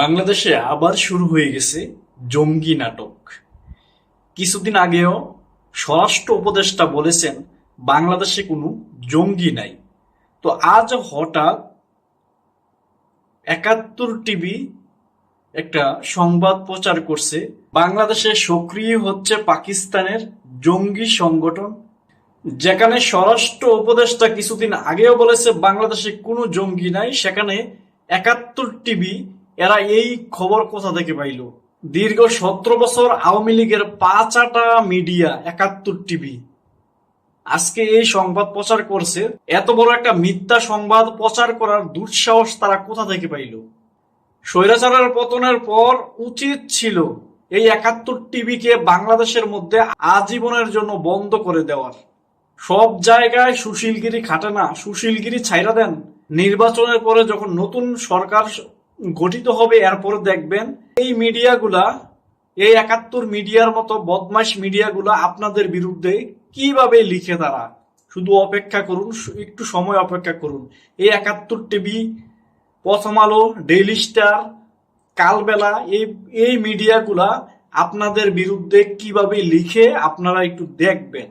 বাংলাদেশে আবার শুরু হয়ে গেছে জঙ্গি নাটক। কিছুদিন আগেও স্বরাষ্ট্র উপদেষ্টা বলেছেন, বাংলাদেশে কোনো জঙ্গি নাই। তো আজ হঠাৎ একাত্তর টিভি একটা সংবাদ প্রচার করছে, বাংলাদেশে সক্রিয় হচ্ছে পাকিস্তানের জঙ্গি সংগঠন। যেখানে স্বরাষ্ট্র উপদেষ্টা কিছুদিন আগেও বলেছে, বাংলাদেশে কোনো জঙ্গি নাই, সেখানে একাত্তর টিভি এরা এই খবর কোথা থেকে পাইল? দীর্ঘ সতেরো বছর আওয়ামী লীগের পাঁচাটা মিডিয়া, একাত্তর টিভি। আজকে এই সংবাদ প্রচার করছে, এত বড় একটা মিথ্যা সংবাদ প্রচার করার দুঃসাহস তারা কোথা থেকে পাইল? স্বৈরাচারের পতনের পর উচিত ছিল এই একাত্তর টিভিকে বাংলাদেশের মধ্যে আজীবনের জন্য বন্ধ করে দেওয়ার। সব জায়গায় সুশীলগিরি খাটে না, সুশীলগিরি ছাইরা দেন। নির্বাচনের পরে যখন নতুন সরকার গঠিত হবে, এরপর দেখবেন এই মিডিয়াগুলা, এই একাত্তর মিডিয়ার মতো বদমাস মিডিয়াগুলা আপনাদের বিরুদ্ধে কীভাবে লিখে তারা? শুধু অপেক্ষা করুন একটু সময় অপেক্ষা করুন। এই একাত্তর টিভি প্রথম আলো ডেইলি স্টার, কালবেলা, এই এই মিডিয়াগুলা আপনাদের বিরুদ্ধে কীভাবে লিখে আপনারা একটু দেখবেন।